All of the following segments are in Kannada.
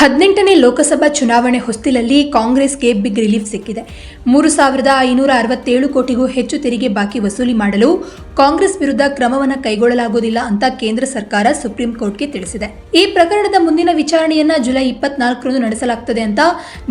ಹದಿನೆಂಟನೇ ಲೋಕಸಭಾ ಚುನಾವಣೆ ಹೊಸ್ತಿಲಲ್ಲಿ ಕಾಂಗ್ರೆಸ್ಗೆ ಬಿಗ್ ರಿಲೀಫ್ ಸಿಕ್ಕಿದೆ. ಮೂರು ಸಾವಿರದ ಐನೂರ ಅರವತ್ತೇಳು ಕೋಟಿಗೂ ಹೆಚ್ಚು ತೆರಿಗೆ ಬಾಕಿ ವಸೂಲಿ ಮಾಡಲು ಕಾಂಗ್ರೆಸ್ ವಿರುದ್ಧ ಕ್ರಮವನ್ನು ಕೈಗೊಳ್ಳಲಾಗುವುದಿಲ್ಲ ಅಂತ ಕೇಂದ್ರ ಸರ್ಕಾರ ಸುಪ್ರೀಂ ಕೋರ್ಟ್ಗೆ ತಿಳಿಸಿದೆ. ಈ ಪ್ರಕರಣದ ಮುಂದಿನ ವಿಚಾರಣೆಯನ್ನ ಜುಲೈ ಇಪ್ಪತ್ನಾಲ್ಕರಂದು ನಡೆಸಲಾಗುತ್ತದೆ ಅಂತ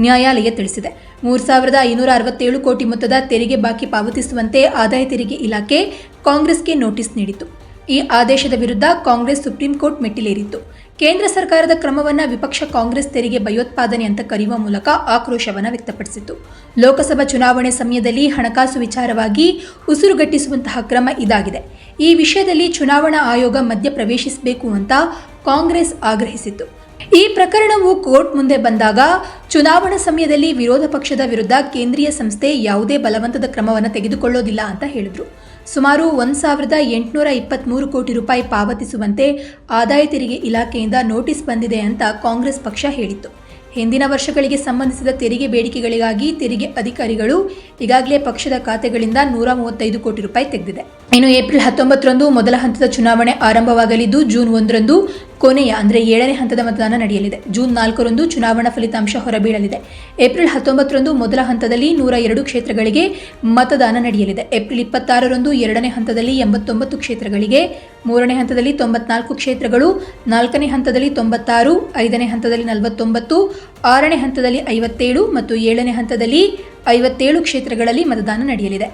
ನ್ಯಾಯಾಲಯ ತಿಳಿಸಿದೆ. ಮೂರು ಸಾವಿರದ ಐನೂರ ಅರವತ್ತೇಳು ಕೋಟಿ ಮೊತ್ತದ ತೆರಿಗೆ ಬಾಕಿ ಪಾವತಿಸುವಂತೆ ಆದಾಯ ತೆರಿಗೆ ಇಲಾಖೆ ಕಾಂಗ್ರೆಸ್ಗೆ ನೋಟಿಸ್ ನೀಡಿತು ಈ ಆದೇಶದ ವಿರುದ್ಧ ಕಾಂಗ್ರೆಸ್ ಸುಪ್ರೀಂ ಕೋರ್ಟ್ ಮೆಟ್ಟಿಲೇರಿತ್ತು. ಕೇಂದ್ರ ಸರ್ಕಾರದ ಕ್ರಮವನ್ನು ವಿಪಕ್ಷ ಕಾಂಗ್ರೆಸ್ ತೆರಿಗೆ ಭಯೋತ್ಪಾದನೆ ಅಂತ ಕರೆಯುವ ಮೂಲಕ ಆಕ್ರೋಶವನ್ನು ವ್ಯಕ್ತಪಡಿಸಿತು ಲೋಕಸಭಾ ಚುನಾವಣೆ ಸಮಯದಲ್ಲಿ ಹಣಕಾಸು ವಿಚಾರವಾಗಿ ಉಸಿರುಗಟ್ಟಿಸುವಂತಹ ಕ್ರಮ ಇದಾಗಿದೆ. ಈ ವಿಷಯದಲ್ಲಿ ಚುನಾವಣಾ ಆಯೋಗ ಮಧ್ಯ ಪ್ರವೇಶಿಸಬೇಕು ಅಂತ ಕಾಂಗ್ರೆಸ್ ಆಗ್ರಹಿಸಿತು ಈ ಪ್ರಕರಣವು ಕೋರ್ಟ್ ಮುಂದೆ ಬಂದಾಗ ಚುನಾವಣಾ ಸಮಯದಲ್ಲಿ ವಿರೋಧ ಪಕ್ಷದ ವಿರುದ್ಧ ಕೇಂದ್ರೀಯ ಸಂಸ್ಥೆ ಯಾವುದೇ ಬಲವಂತದ ಕ್ರಮವನ್ನು ತೆಗೆದುಕೊಳ್ಳೋದಿಲ್ಲ ಅಂತ ಹೇಳಿದ್ರು. ಸುಮಾರು ಒಂದು ಸಾವಿರದ ಎಂಟುನೂರ ಇಪ್ಪತ್ತ್ಮೂರು ಕೋಟಿ ರೂಪಾಯಿ ಪಾವತಿಸುವಂತೆ ಆದಾಯ ತೆರಿಗೆ ಇಲಾಖೆಯಿಂದ ನೋಟಿಸ್ ಬಂದಿದೆ ಅಂತ ಕಾಂಗ್ರೆಸ್ ಪಕ್ಷ ಹೇಳಿತ್ತು. ಹಿಂದಿನ ವರ್ಷಗಳಿಗೆ ಸಂಬಂಧಿಸಿದ ತೆರಿಗೆ ಬೇಡಿಕೆಗಳಿಗಾಗಿ ತೆರಿಗೆ ಅಧಿಕಾರಿಗಳು ಈಗಾಗಲೇ ಪಕ್ಷದ ಖಾತೆಗಳಿಂದ ನೂರ ಮೂವತ್ತೈದು ಕೋಟಿ ರೂಪಾಯಿ ತೆಗೆದಿದೆ. ಇನ್ನು ಏಪ್ರಿಲ್ ಹತ್ತೊಂಬತ್ತರಂದು ಮೊದಲ ಹಂತದ ಚುನಾವಣೆ ಆರಂಭವಾಗಲಿದ್ದು ಜೂನ್ ಒಂದರಂದು ಕೊನೆಯ, ಅಂದರೆ ಏಳನೇ ಹಂತದ ಮತದಾನ ನಡೆಯಲಿದೆ. ಜೂನ್ ನಾಲ್ಕರಂದು ಚುನಾವಣಾ ಫಲಿತಾಂಶ ಹೊರಬೀಳಲಿದೆ. ಏಪ್ರಿಲ್ ಹತ್ತೊಂಬತ್ತರಂದು ಮೊದಲ ಹಂತದಲ್ಲಿ ನೂರ ಎರಡು ಕ್ಷೇತ್ರಗಳಿಗೆ ಮತದಾನ ನಡೆಯಲಿದೆ. ಏಪ್ರಿಲ್ ಇಪ್ಪತ್ತಾರರಂದು ಎರಡನೇ ಹಂತದಲ್ಲಿ ಎಂಬತ್ತೊಂಬತ್ತು ಕ್ಷೇತ್ರಗಳಿಗೆ, ಮೂರನೇ ಹಂತದಲ್ಲಿ ತೊಂಬತ್ನಾಲ್ಕು ಕ್ಷೇತ್ರಗಳು, ನಾಲ್ಕನೇ ಹಂತದಲ್ಲಿ ತೊಂಬತ್ತಾರು, ಐದನೇ ಹಂತದಲ್ಲಿ ನಲವತ್ತೊಂಬತ್ತು, ಆರನೇ ಹಂತದಲ್ಲಿ ಐವತ್ತೇಳು ಮತ್ತು ಏಳನೇ ಹಂತದಲ್ಲಿ ಐವತ್ತೇಳು ಕ್ಷೇತ್ರಗಳಲ್ಲಿ ಮತದಾನ ನಡೆಯಲಿದೆ.